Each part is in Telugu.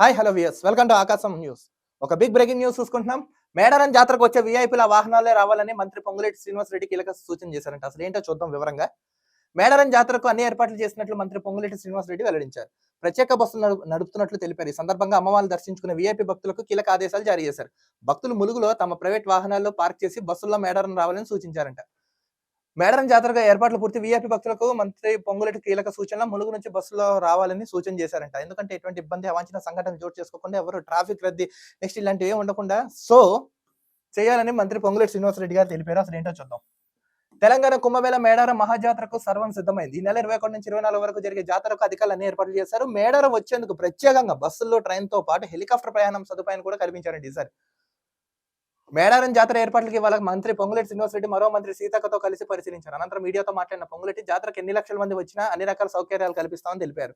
Hi hello views welcome to Akasam news ఒక బిగ్ బ్రేకింగ్ న్యూస్ చూసుకుంటున్నాం. మేడారం జాతరకు వచ్చే వీఐపీల వాహనాలే రావాలని మంత్రి పొంగులేటి శ్రీనివాస్ రెడ్డి కీలక సూచన చేశారంట. అసలు ఏంటో చూద్దాం వివరంగా. మేడారం జాతరకు అన్ని ఏర్పాట్లు చేసినట్లు మంత్రి పొంగులేటి శ్రీనివాస్ రెడ్డి వెల్లడించారు. ప్రత్యేక బస్సులు నడుపుతున్నట్లు తెలిపారు. ఈ సందర్భంగా అమ్మవారిని దర్శించుకునే వీఐపీ భక్తులకు కీలక ఆదేశాలు జారీ చేశారు. భక్తులు ములుగులో తమ ప్రైవేట్ వాహనాల్లో పార్క్ చేసి బస్సుల్లో మేడారం రావాలని సూచించారంట. మేడారం జాతరగా ఏర్పాట్లు పూర్తి వీఐపీ భక్తులకు మంత్రి పొంగులెట్టి కీలక సూచనలు ములుగు నుంచి బస్సులో రావాలని సూచన చేశారంట. ఎందుకంటే ఎటువంటి ఇబ్బంది అవాంఛన సంఘటనలు చోటు చేసుకోకుండా ఎవరు ట్రాఫిక్ రద్దీ నెక్స్ట్ ఇలాంటివి ఉండకుండా సో చేయాలని మంత్రి పొంగులెట్టి శ్రీనివాసరెడ్డి గారు తెలిపారు. అసలు ఏంటో చూద్దాం. తెలంగాణ కుంభమేళ మేడారం మహాజాతరకు సర్వం సిద్ధమైంది. ఈ నెల ఇరవై ఒకటి నుంచి ఇరవై నాలుగు వరకు జరిగే జాతరకు అధికారులు అన్ని ఏర్పాట్లు చేశారు. మేడారం వచ్చేందుకు ప్రత్యేకంగా బస్సుల్లో ట్రైన్తో పాటు హెలికాప్టర్ ప్రయాణం సదుపాయం కూడా కల్పించారండి ఈసారి. మేడారం జాతర ఏర్పాట్లకి వాళ్ళకి మంత్రి పొంగులెట్టి శ్రీనివాసరెడ్డి మరో మంత్రి సీతక్కతో కలిసి పరిశీలించారు. అనంతరం మీడియాతో మాట్లాడిన పొంగులెట్టి జాతరకు ఎన్ని లక్షల మంది వచ్చినా అన్ని రకాల సౌకర్యాలు కల్పిస్తామని తెలిపారు.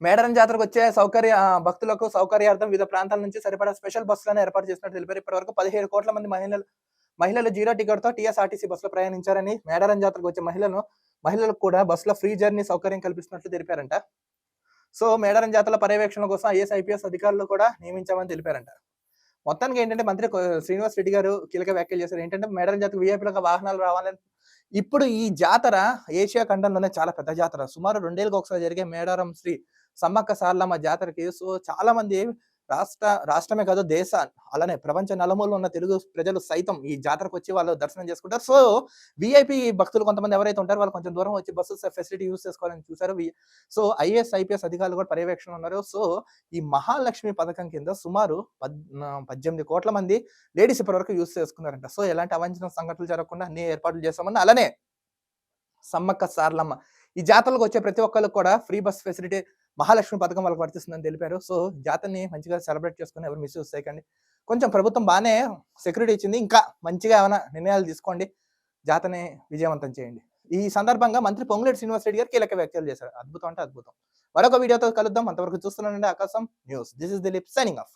మేడారం జాతరకు వచ్చే సౌకర్య భక్తులకు సౌకర్యార్థం వివిధ ప్రాంతాల నుంచి సరిపడా స్పెషల్ బస్సులను ఏర్పాటు చేసినట్టు తెలిపారు. ఇప్పటివరకు పదిహేడు కోట్ల మంది మహిళలు మహిళలు జీరో టికెట్తో టీఎస్ఆర్టీసీ బస్సులో ప్రయాణించారని మేడారం జాతరకు వచ్చే మహిళలను మహిళలకు కూడా బస్సులో ఫ్రీ జర్నీ సౌకర్యం కల్పిస్తున్నట్లు తెలిపారంట. సో మేడారం జాతర పర్యవేక్షణ కోసం ఐఎస్ ఐపీఎస్ అధికారులు కూడా నియమించామని తెలిపారంట. మొత్తానికి ఏంటంటే మంత్రి శ్రీనివాస్ రెడ్డి గారు కీలక వ్యాఖ్యలు చేశారు. ఏంటంటే మేడారం జాతర వీఐపీలకు వాహనాలు రావాలని ఇప్పుడు ఈ జాతర ఏషియా ఖండంలోనే చాలా పెద్ద జాతర. సుమారు రెండేళ్ళకి ఒకసారి జరిగే మేడారం శ్రీ సమ్మక్క సార్లమ్మ జాతరకి. సో చాలా మంది రాష్ట్ర రాష్ట్రమే కాదు దేశ అలానే ప్రపంచ నలుమూలలో ఉన్న తెలుగు ప్రజలు సైతం ఈ జాతరకు వచ్చి వాళ్ళు దర్శనం చేసుకుంటారు. సో విఐపి భక్తులు కొంతమంది ఎవరైతే ఉంటారో వాళ్ళు కొంచెం దూరం వచ్చి బస్సు ఫెసిలిటీ యూస్ చేసుకోవాలని చూసారు సో ఐఏఎస్ ఐపీఎస్ అధికారులు కూడా పర్యవేక్షణ ఉన్నారు. సో ఈ మహాలక్ష్మి పథకం కింద సుమారు పద్ పద్దెనిమిది కోట్ల మంది లేడీస్ ఇప్పటివరకు యూస్ చేసుకున్నారంట. సో ఎలాంటి అవాంఛన సంఘటనలు జరగకుండా అన్ని ఏర్పాట్లు చేస్తామని అలానే సమ్మక్క సార్లమ్మ. ఈ జాతరలకు వచ్చే ప్రతి ఒక్కరికి కూడా ఫ్రీ బస్ ఫెసిలిటీ మహాలక్ష్మి పథకం వాళ్ళకి వర్తిస్తుందని తెలిపారు. సో జాతరని మంచిగా సెలబ్రేట్ చేసుకుని ఎవరు మిస్యూజ్ చేయకండి. కొంచెం ప్రభుత్వం బాగానే సెక్యూరిటీ ఇచ్చింది. ఇంకా మంచిగా ఏమైనా నిర్ణయాలు తీసుకోండి. జాతరని విజయవంతం చేయండి. ఈ సందర్భంగా మంత్రి పొంగులేటి శ్రీనివాస్ రెడ్డి గారు కీలక వ్యాఖ్యలు చేశారు. అద్భుతం అంటే అద్భుతం. మరొక వీడియోతో కలుద్దాం. అంతవరకు చూస్తున్నానండి Akasam news. This is Dilip signing off